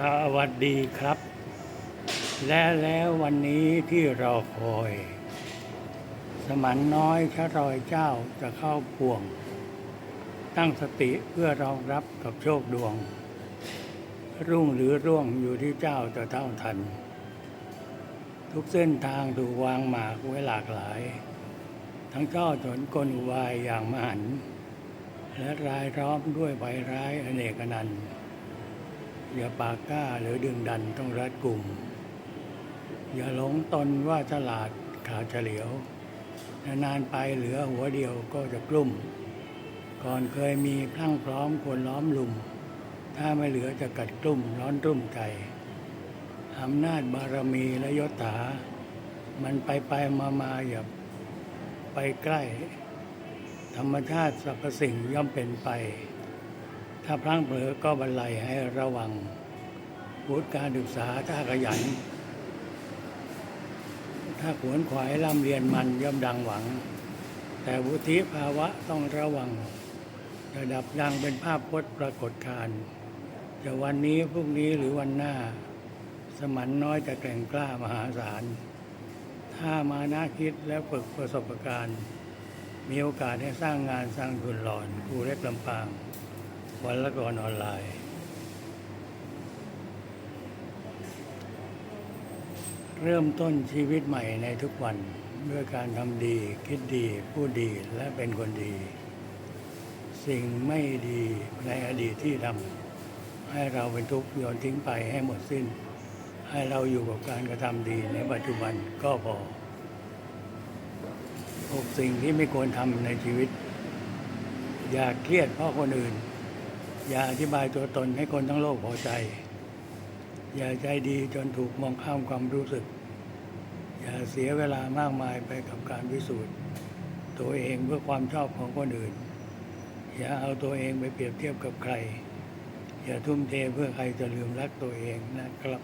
สวัสดีครับ และแล้ววันนี้ที่เราคอย สมันน้อยชะรอยเจ้าจะเข้าพวง ตั้งสติเพื่อรองรับกับโชคดวง รุ่งหรือร่วงอยู่ที่เจ้าจะเท่าทัน ทุกเส้นทางถูกวางหมากไว้หลากหลาย ทั้งเจ้าจนกลอุบายอย่างมหัน และรายล้อมด้วยใบร้ายอเนกนันต์ อย่าปากกล้าหรือดึงดันต้องรัดกลุ่ม อย่าหลงตนว่าฉลาดขาเฉลียวนานๆไปเหลือหัวเดียวก็จะกลุ่ม ก่อนเคยมีพลั่งพร้อมควรล้อมลุม ถ้าไม่เหลือจะกัดกลุ่มร้อนรุ่มใจอำนาจบารมีและยศถา มันไปไปมามาอย่าไปใกล้ ธรรมชาติสรรพสิ่งย่อมเป็นไป ถ้าพลั้งเผลอก็บรรลัยให้ระวังวุฒิการศึกษาถ้าขยัน ถ้าขวนขวายร่ำเรียนมันย่อมดังหวัง แต่วุฒิภาวะต้องระวัง ระดับดังเป็นภาพพจน์ปรากฏการณ์จะวันนี้พรุ่งนี้หรือวันหน้า สมันน้อยจะแกร่งกล้ามหาศาล ถ้ามานาคิดและฝึกประสบการณ์ มีโอกาสให้สร้างงานสร้างทุนหลอนครูเล็กลำปาง วันละก่อนออนไลน์ เริ่มต้นชีวิตใหม่ในทุกวันด้วยการทำดี คิดดี พูดดีและเป็นคนดี สิ่งไม่ดีในอดีตที่ทำให้เราเป็นทุกข์โยนทิ้งไปให้หมดสิ้น ให้เราอยู่กับการกระทำดีในปัจจุบันก็พอหกสิ่งที่ไม่ควรทำในชีวิต อย่าเครียดเพราะคนอื่น อย่าอธิบายตัวตนให้คนทั้งโลกพอใจ อย่าใจดีจนถูกมองข้ามความรู้สึก อย่าเสียเวลามากมายไปกับการพิสูจน์ ตัวเองเพื่อความชอบของคนอื่น อย่าเอาตัวเองไปเปรียบเทียบกับใคร อย่าทุ่มเทเพื่อใครจะลืมรักตัวเองนะครับ